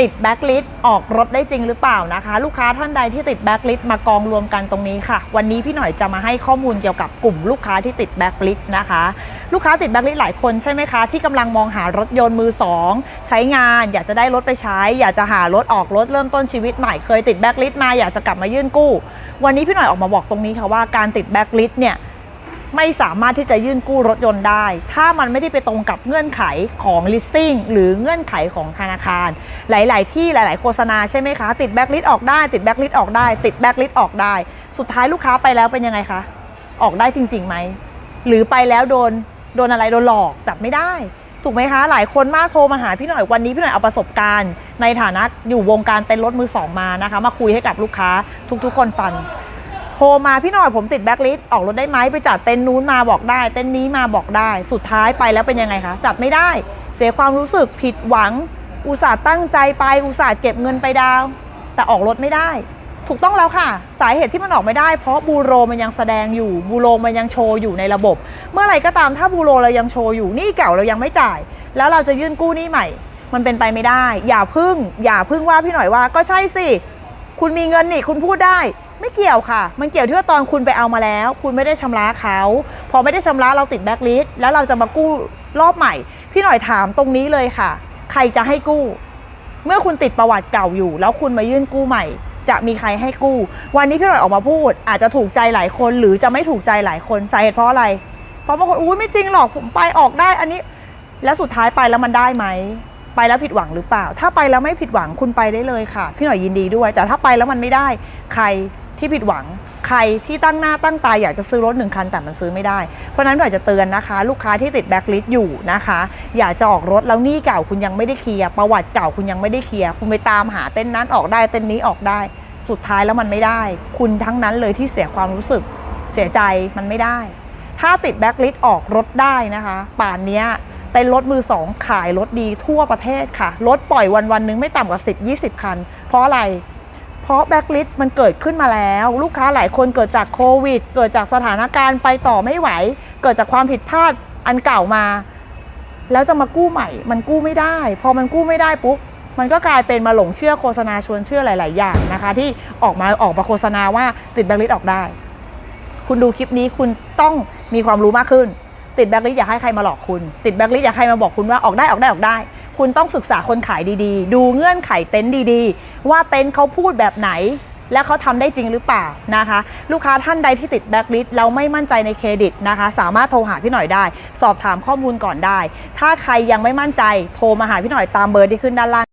ติดแบ็กลิสต์ออกรถได้จริงหรือเปล่านะคะ ลูกค้าท่านใดที่ติดแบ็กลิสต์มากองรวมกันตรงนี้ค่ะ วันนี้พี่หน่อยจะมาให้ข้อมูลเกี่ยวกับกลุ่มลูกค้าที่ติดแบ็กลิสต์นะคะ ลูกค้าติดแบ็กลิสต์หลายคนใช่ไหมคะ ที่กำลังมองหารถยนต์มือสองใช้งาน อยากจะได้รถไปใช้ อยากจะหารถออกรถเริ่มต้นชีวิตใหม่เคยติดแบ็กลิสต์มาอยากจะกลับมายื่นกู้ วันนี้พี่หน่อยออกมาบอกตรงนี้ค่ะว่าการติดแบ็กลิสต์เนี่ย ไม่สามารถที่จะยื่นกู้รถยนต์ได้ ถ้ามันไม่ได้ไปตรงกับเงื่อนไขของ leasing หรือเงื่อนไขของธนาคาร หลาย ๆ ที่หลาย ๆ โฆษณาใช่ไหมคะ ติดแบ็กลิสต์ออกได้ ติดแบ็กลิสต์ออกได้ ติดแบ็กลิสต์ออกได้ สุดท้ายลูกค้าไปแล้วเป็นยังไงคะ ออกได้จริง ๆ ไหม หรือไปแล้วโดน โดนอะไร โดนหลอก จับไม่ได้ ถูกไหมคะ หลายคนมากโทรมาหาพี่หน่อย วันนี้พี่หน่อยเอาประสบการณ์ ในฐานะอยู่วงการเต้นรถมือสองมานะคะ มาคุยให้กับลูกค้าทุก ๆ คนฟัง ทรมาพี่หน่อยผมติดแบ็คลิสต์ออกรถได้ไหมไปจัดเต็นท์นู้นมาบอกได้ เต็นท์นี้มาบอกได้ สุดท้ายไปแล้วเป็นยังไงคะ จัดไม่ได้ เสียความรู้สึกผิดหวัง อุตส่าห์ตั้งใจไป อุตส่าห์เก็บเงินไปดาว แต่ออกรถไม่ได้ ถูกต้องแล้วค่ะ สาเหตุที่มันออกไม่ได้ เพราะบูโรมันยังแสดงอยู่ บูโรมันยังโชว์อยู่ในระบบ เมื่อไหร่ก็ตามถ้าบูโรเรายังโชว์อยู่หนี่เก่าเรายังไม่จ่าย แล้วเราจะยื่นกู้หนี้ใหม่ มันเป็นไปไม่ได้ อย่าพึ่ง อย่าพึ่งว่าพี่หน่อยว่าก็ใช่สิคุณมีเงินนี่คุณพูดได้ ไม่เกี่ยวค่ะ มันเกี่ยวที่ว่าตอนคุณไปเอามาแล้ว คุณไม่ได้ชำระเขา พอไม่ได้ชำระเราติดแบ็คลิสต์แล้วเราจะมากู้รอบใหม่ พี่หน่อยถามตรงนี้เลยค่ะ ใครจะให้กู้ เมื่อคุณติดประวัติเก่าอยู่ แล้วคุณมายื่นกู้ใหม่ จะมีใครให้กู้ วันนี้พี่หน่อยออกมาพูด อาจจะถูกใจหลายคน หรือจะไม่ถูกใจหลายคนสาเหตุเพราะอะไร เพราะบางคนอุ้ยไม่จริงหรอกผมไปออกได้ อันนี้ แล้วสุดท้ายไปแล้วมันได้ไหมไปแล้วผิดหวังหรือเปล่า ถ้าไปแล้วไม่ผิดหวังคุณไปได้เลยค่ะ พี่หน่อยยินดีด้วย แต่ถ้าไปแล้วมันไม่ได้ ใคร ที่ผิดหวังใครที่ตั้งหน้าตั้งตาอยากจะซื้อรถหนึ่งคันแต่มันซื้อไม่ได้ เพราะนั้นหน่อยจะเตือนนะคะ ลูกค้าที่ติดแบ็คลิสต์อยู่นะคะ อยากจะออกรถแล้วหนี้เก่าคุณยังไม่ได้เคลียร์ประวัติเก่าคุณยังไม่ได้เคลียร์คุณไปตามหาเต้นนั้นออกได้เต้นนี้ออกได้ สุดท้ายแล้วมันไม่ได้ คุณทั้งนั้นเลยที่เสียความรู้สึก เสียใจมันไม่ได้ ถ้าติดแบ็คลิสต์ออกรถได้นะคะ ป่านนี้เป็นรถมือสองขายรถดีทั่วประเทศค่ะรถปล่อยวันวันนึงไม่ต่ำกว่า 10 20 คัน เพราะอะไร เพราะแบ็คลิสต์มันเกิดขึ้นมาแล้ว ลูกค้าหลายคนเกิดจากโควิด เกิดจากสถานการณ์ไปต่อไม่ไหว เกิดจากความผิดพลาดอันเก่ามา แล้วจะมากู้ใหม่ มันกู้ไม่ได้ พอมันกู้ไม่ได้ปุ๊บมันก็กลายเป็นมาหลงเชื่อโฆษณาชวนเชื่อหลาย ๆ อย่างนะคะ ที่ออกมาออกมาโฆษณาว่าติดแบ็คลิสต์ออกได้ คุณดูคลิปนี้คุณต้องมีความรู้มากขึ้น ติดแบ็คลิสต์อย่าให้ใครมาหลอกคุณ ติดแบ็คลิสต์อย่าให้มาบอกคุณว่าออกได้ออกได้ออกได้ คุณต้องศึกษาคนขายดีๆ ดูเงื่อนไขเต็นท์ดีๆ ว่าเต็นท์เขาพูดแบบไหน และเขาทำได้จริงหรือเปล่านะคะ ลูกค้าท่านใดที่ติดแบ็คลิสต์เราไม่มั่นใจในเครดิตนะคะ สามารถโทรหาพี่หน่อยได้ สอบถามข้อมูลก่อนได้ ถ้าใครยังไม่มั่นใจโทรมาหาพี่หน่อยตามเบอร์ที่ขึ้นด้านล่าง